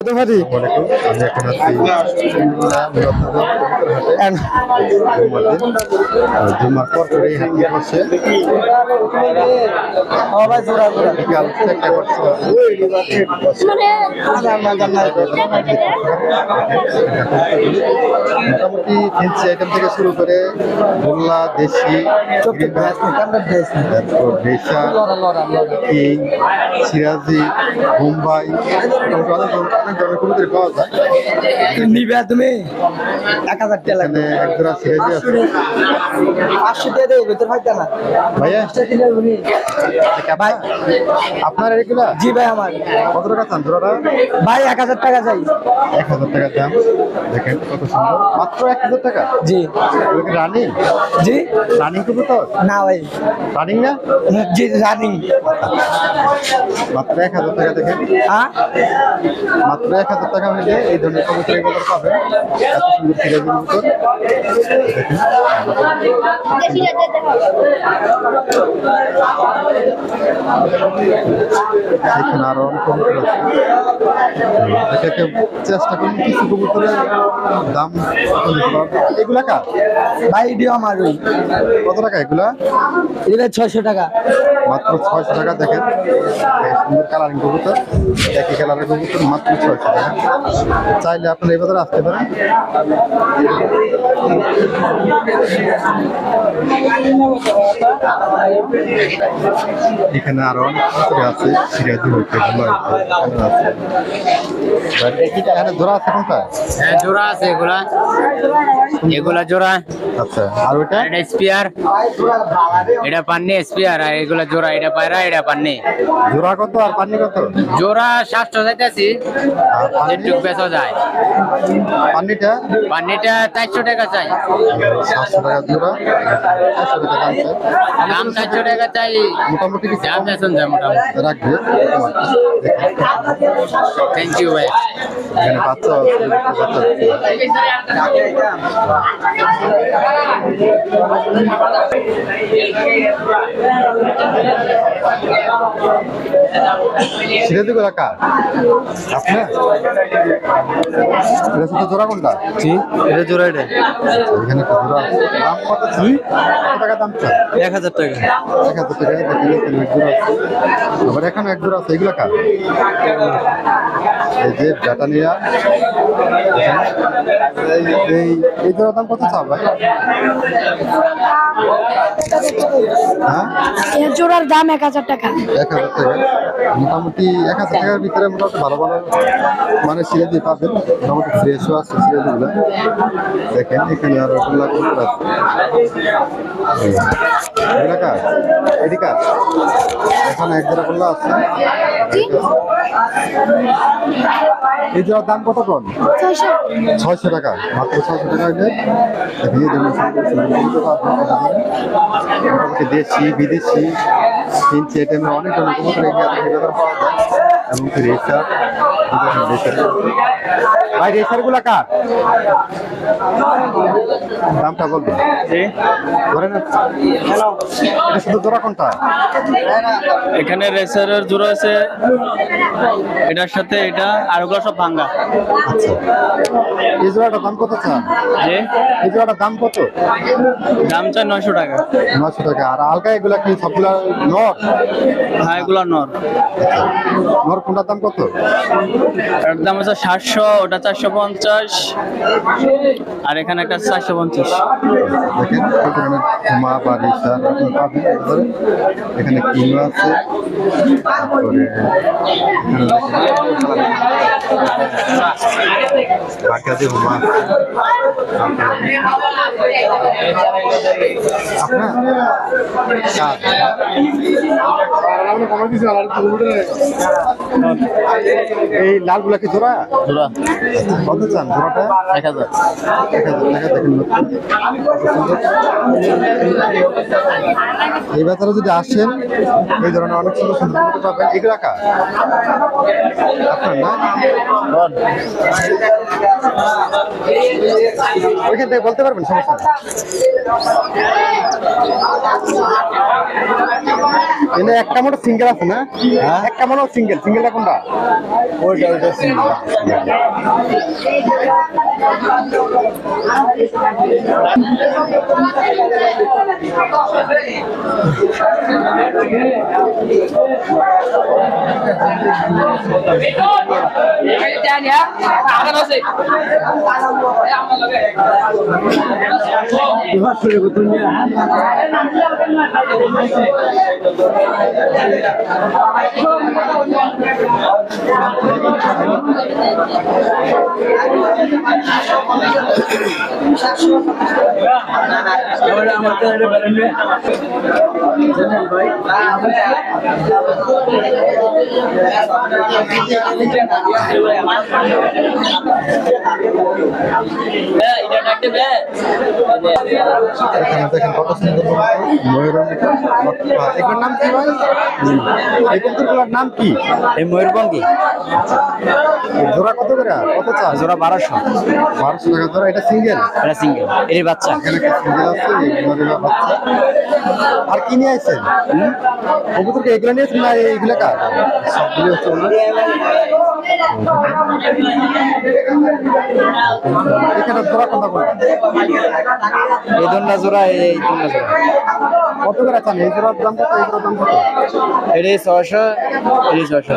আমি এখন আছি জুমার পর করে করছে মোটামুটি ফেন্সি আইটেম থেকে শুরু করে গোল্লা দেশি তারপর কিং সিরাজি মুম্বাই পাওয়া যায় নিবে তুমি এক হাজার টাকা লাগবে। এখানে একজোড়া সিরাজি আছে। পাঁচশো টাকা। দেবে ভেতর ফাইতে না। ভাইয়া? ভাই আপনার এগুলা জি ভাই আমার। কত টাকা চান জোড়াটা? ভাই এক হাজার টাকা চাই। এক হাজার টাকা দাম। দেখেন কত সুন্দর। মাত্র এক হাজার টাকা? জি। রানিং জি? রানিং কবুতর? না ভাই। রানিং না? জি রানিং মাত্র এক হাজার টাকা দেখেন। হ্যাঁ? মাত্র এক হাজার টাকা হলে এই ধরনের কবুতর এগুলো পাবেন। এত সুন্দর সিরাজি কবুতর এখানে আরও অনেক কবুতর আছে। এটাকে চেষ্টা করুন কিছু কবুতরের দাম এগুলা কার? ভাই এটিও আমার ওই। কত টাকা এগুলা? ছয়শো টাকা। মাত্র ছয়শো টাকা দেখেন। সুন্দর কালারিং কবুতর একই কালারের কবুতর মাত্র টাকা চাইলে আপনারা এই বাজারে আসতে পারেন। এখানে আরও অনেক আছে সিরাজি হইতে আছে এখানে জোড়া আছে কোনটা? হ্যাঁ জোড়া আছে এগুলা। এগুলা জোড়া। আচ্ছা আর এটা স্পিয়ার। এটা পান্নি স্পিয়ার। আর এগুলা জোড়া এটা পায়রা এটা পান্নি। জোড়া কত আর পানি কত? জোড়া সাতশো যাইতেছি বেচা যায়। পান্নিটা চারশো টাকা চাই। সাতশো টাকা জোড়া চারশো টাকা দাম চাই। দাম চারশো টাকা চাই। মোটামুটি কিছু যা কম? যায় মোটামুটি। রাখবে। থ্যাংক ইউ ভাই। এখানে বাচ্চা বাচ্চা আছে। সিরাজি কার আপনার? এটা শুধু জোড়া কোনটা? জি। এটা জোড়া এটা। এখানে একটা জোড়া দাম কত জি কত টাকা দাম চাই এক হাজার টাকা। এক হাজার টাকা দেখেন এখানে এক জোড়া আছে। আবার এখানে এক জোড়া আছে এগুলা কার? এই যে ব্যাটানিয়া। এই এই জোড়ার দাম কত ভাই? হ্যাঁ? এর জোড়ার দাম এক হাজার টাকা। এক হাজার টাকা। মোটামুটি এক হাজার টাকার ভিতরে মোটামুটি ভালো ভালো মানে সিরাজি পাবেন। মোটামুটি ফ্রেশও আছে সিরাজিগুলো দেখেন, এখানে আর ওগুলা কবুতর এখানে এক করলা আছে? এই জোড়ার দাম কত কোন ছয়শো। টাকা। মাত্র ছয়শো টাকা কবুতর পাবেন মোটামুটি দেশি বিদেশি। কিনছি অনেক ধরনের কবুতর এখানে এখানে পাওয়া যায়। এমনকি রেসার রেসার ভাই রেসারগুলা কার? দামটা বলবেন। ধরেন এটা শুধু জোড়া কোনটা? এখানে রেসারের জোড়া আছে। এটার সাথে এটা আর ওগুলো সব ভাঙ্গা আচ্ছা। এই জোড়াটার দাম কত চান? যে এই জোড়াটার দাম কত? দাম চাই নয়শো টাকা। নশো টাকা। আর আলগা এগুলা কি সবগুলা নর? হ্যাঁ এগুলো নর। নর কোনটার দাম কত? এটার দাম আছে সাতশো ওটা চারশো পঞ্চাশ। আর এখানে একটা চারশো পঞ্চাশ। দেখেন এখানে মা বা রেসার আপনি পাবেন এবারে। এখানে কিনো আছে। তারপরে বাকি হুমা। এই কি জোড়া? জোড়া। কত চান জোড়াটা? এক হাজার। এক হাজার টাকা দেখেন এই যদি আসেন এই ধরনের অনেক সুন্দর সুন্দর পাবেন। এগুলা কার? আপনার না? ওইখান থেকে বলতে পারবেন সমস্যা এনে একটা মোটর সিঙ্গেল আছে না? একটা মোটর সিঙ্গেল সিঙ্গেলটা কোনটা? ওইটা ওইটা single Jangan ya, tangan masih. Jelas sebetulnya. Thank you. দেখেন কত সুন্দর ময়ূরের নাম কি ভাই এই কবুতরগুলোর নাম কি এই ময়ূরপঙ্খী জোড়া কত করে? কত চা জোড়া বারোশো। বারোশো টাকা জোড়া এটা সিঙ্গেল এটা সিঙ্গেল এর বাচ্চা। এখানে একটা সিঙ্গেল আছে বাচ্চা। আর কি নিয়ে আসছেন কবুতরকে এগুলো নিয়েছেন না এইগুলো কার? সবগুলো হচ্ছে এখানে জোড়া কত করে এই দন্ডা জোড়া এই দন্ডা জোড়া। কত করে চান? এই জোড়ার দাম কত? এই দাম কত? এটি ছয়শো এটি ছয়শো।